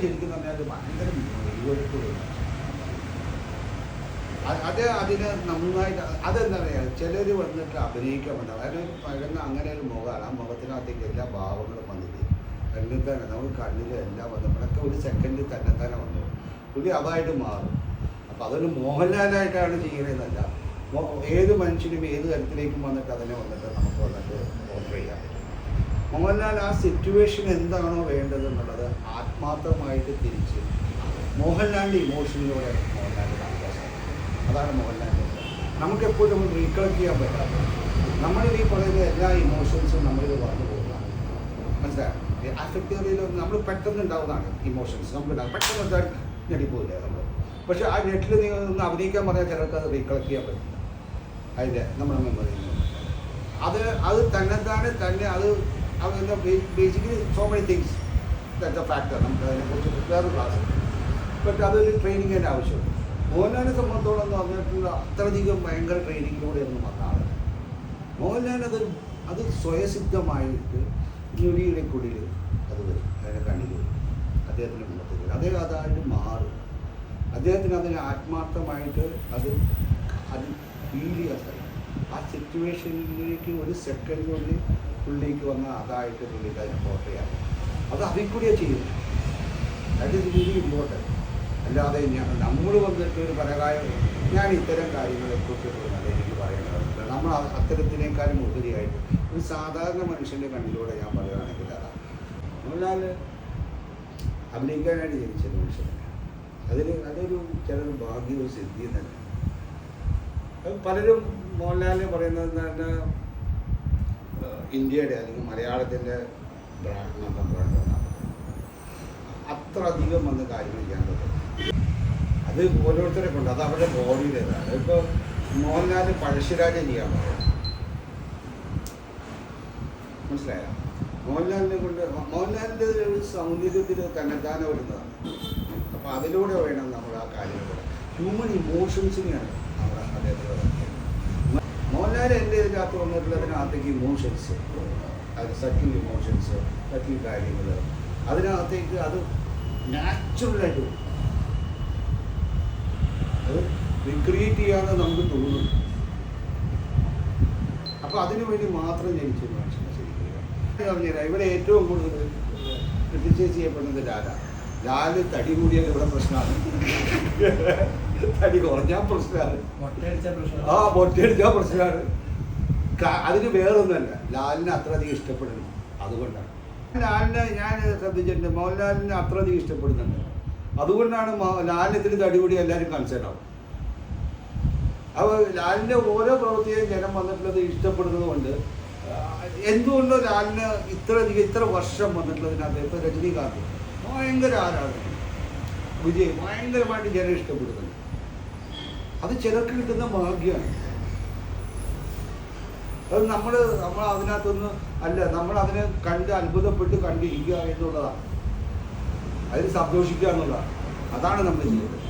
ശരിക്കും പറഞ്ഞാൽ ഭയങ്കര വെടിവെടുപ്പുള്ള അ- അത് അതിന് നന്നായിട്ട് അതെന്താ പറയുക ചിലർ വന്നിട്ട് അഭിനയിക്കാൻ പറ്റും അതിനൊരു പഴങ്ങ അങ്ങനെ ഒരു മുഖമാണ്. ആ മുഖത്തിനകത്തേക്ക് എല്ലാ ഭാവങ്ങളും വന്നിട്ട് കണ്ണിൽ തന്നെ. നമുക്ക് കണ്ണിൽ എല്ലാം വന്നു. നമ്മളൊക്കെ ഒരു സെക്കൻഡിൽ തന്നെ തന്നെ വന്നു. പുള്ളി അതായിട്ട് മാറും. അപ്പം അതൊരു മോഹൻലാലായിട്ടാണ് ചെയ്യുന്നതെന്നല്ല. ഏത് മനുഷ്യനും ഏത് തരത്തിലേക്കും വന്നിട്ട് അതിനെ വന്നിട്ട് നമുക്ക് വന്നിട്ട് മോഹൻലാൽ ആ സിറ്റുവേഷൻ എന്താണോ വേണ്ടത് എന്നുള്ളത് ആത്മാർത്ഥമായിട്ട് തിരിച്ച് മോഹൻലാലിന്റെ ഇമോഷനിലൂടെ മോഹൻലാൽ അതാണ് മോഹൻലാലിന്റെ നമുക്ക് എപ്പോഴും റീകളക്ട് ചെയ്യാൻ പറ്റാത്ത നമ്മളിൽ ഈ പറയുന്ന എല്ലാ ഇമോഷൻസും നമ്മളിൽ വന്നു പോകുന്നതാണ്. മനസ്സിലായോ? അഫക്റ്ററിയിൽ നമ്മൾ പെട്ടെന്ന് ഉണ്ടാവുന്നതാണ് ഇമോഷൻസ് നമുക്ക്. പെട്ടെന്ന് എന്താ ഞെട്ടിപ്പോയില്ലേ നമ്മൾ പക്ഷെ ആ നെറ്റിൽ നിങ്ങൾ ഒന്ന് അഭിനയിക്കാൻ പറഞ്ഞാൽ ചിലർക്ക് അത് റീകളക്ട് ചെയ്യാൻ പറ്റില്ല. അതിന്റെ നമ്മുടെ മെമ്മറിയിൽ അത് അത് തന്നെത്താനെ തന്നെ അത് അത് basically so many things that's a factor നമുക്ക് അതിനെക്കുറിച്ച് വേറെ ക്ലാസ് ബട്ട് അതൊരു ട്രെയിനിങ്ങിന്റെ ആവശ്യമുണ്ട് മോഹൻലാലിനെ സംബന്ധിച്ചോളം എന്ന് പറഞ്ഞിട്ടുള്ള അത്രയധികം ഭയങ്കര ട്രെയിനിങ്ങിലൂടെ ഒന്നും വന്ന ആളല്ല മോഹൻലാൽ അത് അത് സ്വയസിദ്ധമായിട്ട് ഞൊടിയുടെ കുടിയിൽ അത് വരും. അതിന്റെ കണ്ണിൽ വരും. അദ്ദേഹത്തിന്റെ മുഖത്ത് വരും. അദ്ദേഹം അതായിട്ട് മാറും. അദ്ദേഹത്തിന് അതിന് ആത്മാർത്ഥമായിട്ട് അത് അത് ഫീൽ ചെയ്യാൻ സാധിക്കും. ആ സിറ്റുവേഷനിലേക്ക് ഒരു സെക്കൻഡിനുള്ളിൽ പുള്ളിക്ക് വന്ന അതായിട്ട് പുള്ളിക്ക് അതിനെ ഫോട്ടോ ചെയ്യാം അത് അതിൽ കൂടിയേ ചെയ്യുന്നത്. ദാറ്റ് ഇസ് വെരി ഇമ്പോർട്ടന്റ് അല്ലാതെ ഞാൻ നമ്മൾ വന്നിട്ട് ഒരു പരകായം ഞാൻ ഇത്തരം കാര്യങ്ങളെക്കുറിച്ച് തോന്നുന്നത് എനിക്ക് പറയേണ്ടതുണ്ട് നമ്മൾ അത്തരത്തിനേക്കാളും ഉപരിയായിട്ട് ഒരു സാധാരണ മനുഷ്യന്റെ കണ്ണിലൂടെ ഞാൻ പറയുകയാണെങ്കിൽ അതാണ് മോഹൻലാൽ അഭിനയിക്കാനായിട്ട് ജനിച്ച മനുഷ്യനെ അതിൽ അതൊരു ചില ഭാഗ്യവും സിദ്ധിയും തന്നെ. പലരും മോഹൻലാലിനെ പറയുന്നത് തന്നെ ഏഹ്, ഇന്ത്യയുടെ അല്ലെങ്കിൽ മലയാളത്തിന്റെ നമ്പർ ബ്രാൻഡാണ് അത്ര അധികം വന്ന് കാര്യങ്ങൾ ചെയ്യാൻ പറ്റും. അത് ഓരോരുത്തരെ കൊണ്ട് അത് അവരുടെ ബോഡിയിലേതാണ് ഇപ്പോൾ മോഹൻലാൽ പഴശ്ശിരാജൻ ചെയ്യാൻ പറയാം മനസ്സിലായോ? മോഹൻലാലിനെ കൊണ്ട് മോഹൻലാലിന്റെ ഒരു സൗന്ദര്യത്തിൽ തന്നെത്താനെ വരുന്നതാണ്. അപ്പോൾ അതിലൂടെ വേണം നമ്മൾ ആ കാര്യങ്ങൾ. ഹ്യൂമൻ ഇമോഷൻസിനെയാണ് നമ്മൾ അദ്ദേഹത്തിൽ വളർത്തിയത് മോഹൻലാൽ എന്റെ ഇതിനകത്ത് വന്നിട്ടുള്ളതിനകത്തേക്ക് ഇമോഷൻസ് അത് സറ്റിൽ ഇമോഷൻസ് സറ്റിൽ കാര്യങ്ങൾ അതിനകത്തേക്ക് അത് നാച്ചുറലായിട്ട്. അത് റിക്രിയേറ്റ് ചെയ്യാതെ നമുക്ക് തോന്നും. അപ്പോൾ അതിനു വേണ്ടി മാത്രം ജനിച്ചു പറഞ്ഞുതരാം. ഇവിടെ ഏറ്റവും കൂടുതൽ ക്രിറ്റിസൈസ് ചെയ്യപ്പെടുന്നത് ലാല ലാൽ തടി കൂടിയാൽ ഇവിടെ പ്രശ്നമാണ്. തടി കുറഞ്ഞാൽ പ്രശ്നമാണ്. ആ മൊട്ടയടിച്ചാൽ പ്രശ്നമാണ്. അതിന് വേറൊന്നുമല്ല. ലാലിനെ അത്രയധികം ഇഷ്ടപ്പെടുന്നു. അതുകൊണ്ടാണ്. ലാലിനെ ഞാൻ ശ്രദ്ധിച്ചിട്ടുണ്ട്. മോഹൻലാലിനെ അത്രയധികം ഇഷ്ടപ്പെടുന്നുണ്ട്. അതുകൊണ്ടാണ് ലാലിന് ഇതിന് തടികൂടി എല്ലാവരും കൺസേൺ ആവും. അപ്പോൾ ലാലിന്റെ ഓരോ പ്രവൃത്തിയും ജനം വന്നിട്ടുള്ളത് ഇഷ്ടപ്പെടുന്നത് കൊണ്ട് എന്തുകൊണ്ടോ ലാലിന് ഇത്രയധികം ഇത്ര വർഷം വന്നിട്ടുള്ളതിനകത്ത് ഇപ്പോൾ രജനീകാന്ത് ഭയങ്കര ആരാധന. വിജയ് ഭയങ്കരമായിട്ട് ജനം ഇഷ്ടപ്പെടുന്നുണ്ട്. അത് ചിലർക്ക് കിട്ടുന്ന ഭാഗ്യമാണ്. അത് നമ്മൾ നമ്മൾ അതിനകത്തൊന്ന് അല്ല നമ്മൾ അതിനെ കണ്ട് അത്ഭുതപ്പെട്ട് കണ്ടിരിക്കുക എന്നുള്ളതാണ്. അതിൽ സന്തോഷിക്കുക എന്നുള്ളതാണ്. അതാണ് നമ്മൾ ചെയ്യുന്നത്